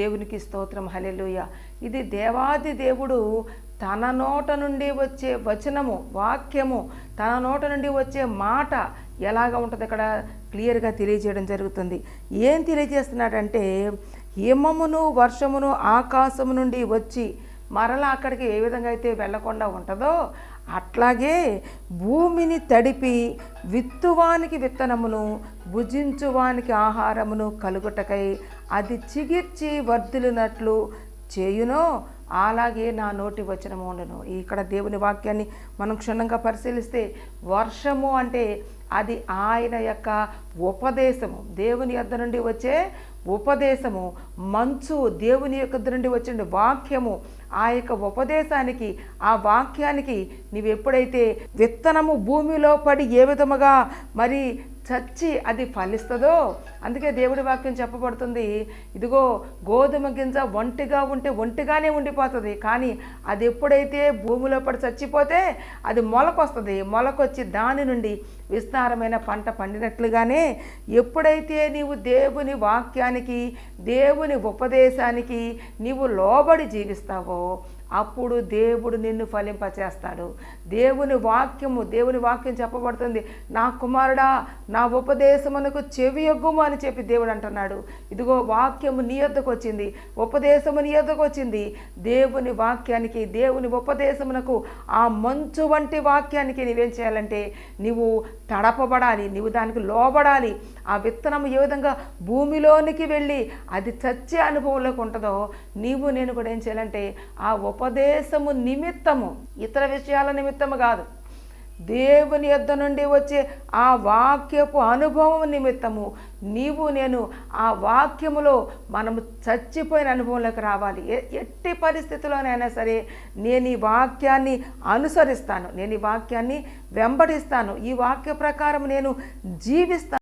దేవునికి స్తోత్రం. హలెలుయ ఇది దేవాది దేవుడు తన నోట నుండి వచ్చే వచనము వాక్యము తన నోట నుండి వచ్చే మాట ఎలాగ ఉంటుంది ఇక్కడ క్లియర్గా తెలియజేయడం జరుగుతుంది. ఏం తెలియజేస్తున్నాడంటే హిమమును వర్షమును ఆకాశము నుండి వచ్చి మరలా అక్కడికి ఏ విధంగా అయితే వెళ్ళకుండా ఉంటుందో అట్లాగే భూమిని తడిపి విత్తువానికి విత్తనమును భుజించువానికి ఆహారమును కలుగుటకై అది చిగిర్చి వర్ధిలినట్లు చేయునో అలాగే నా నోటి వచనము ఉండను. ఇక్కడ దేవుని వాక్యాన్ని మనం క్షుణ్ణంగా పరిశీలిస్తే వర్షము అంటే అది ఆయన యొక్క ఉపదేశము. దేవుని యొద్ద నుండి వచ్చే ఉపదేశము మంచు దేవుని యొక్క నుండి వచ్చిన వాక్యము. ఆ యొక్క ఉపదేశానికి ఆ వాక్యానికి నీవు ఎప్పుడైతే విత్తనము భూమిలో పడి ఏ విధముగా మరి చచ్చి అది ఫలిస్తుందో అందుకే దేవుడి వాక్యం చెప్పబడుతుంది ఇదిగో గోధుమ గింజ ఒంటిగా ఉంటే ఒంటిగానే ఉండిపోతుంది కానీ అది ఎప్పుడైతే భూమిలో పడి చచ్చిపోతే అది మొలకొస్తుంది. మొలకొచ్చి దాని నుండి విస్తారమైన పంట పండినట్లుగానే ఎప్పుడైతే నీవు దేవుని వాక్యానికి దేవుని ఉపదేశానికి నీవు లోబడి జీవిస్తావో అప్పుడు దేవుడు నిన్ను ఫలింపచేస్తాడు. దేవుని వాక్యము దేవుని వాక్యం చెప్పబడుతుంది. నా కుమారుడా నా ఉపదేశమునకు చెవి ఎగ్గుము అని చెప్పి దేవుడు అంటున్నాడు. ఇదిగో వాక్యము నీ యొద్దకు వచ్చింది. ఉపదేశము నీ యొద్దకు వచ్చింది. దేవుని వాక్యానికి దేవుని ఉపదేశమునకు ఆ మంచు వంటి వాక్యానికి నీవేం చేయాలంటే నీవు తడపబడాలి నీవు దానికి లోబడాలి. ఆ విత్తనం ఏ విధంగా భూమిలోనికి వెళ్ళి అది చచ్చే అనుభవంలోకి ఉంటుందో నీవు నేను కూడా ఏం చేయాలంటే ఆ ఉపదేశము నిమిత్తము ఇతర విషయాల నిమిత్తము కాదు. దేవుని యొద్ద నుండి వచ్చే ఆ వాక్యపు అనుభవం నిమిత్తము నీవు నేను ఆ వాక్యములో మనము చచ్చిపోయిన అనుభవంలోకి రావాలి. ఎట్టి పరిస్థితిలోనైనా సరే నేను ఈ వాక్యాన్ని అనుసరిస్తాను. నేను ఈ వాక్యాన్ని వెంబడిస్తాను. ఈ వాక్య ప్రకారం నేను జీవిస్తాను.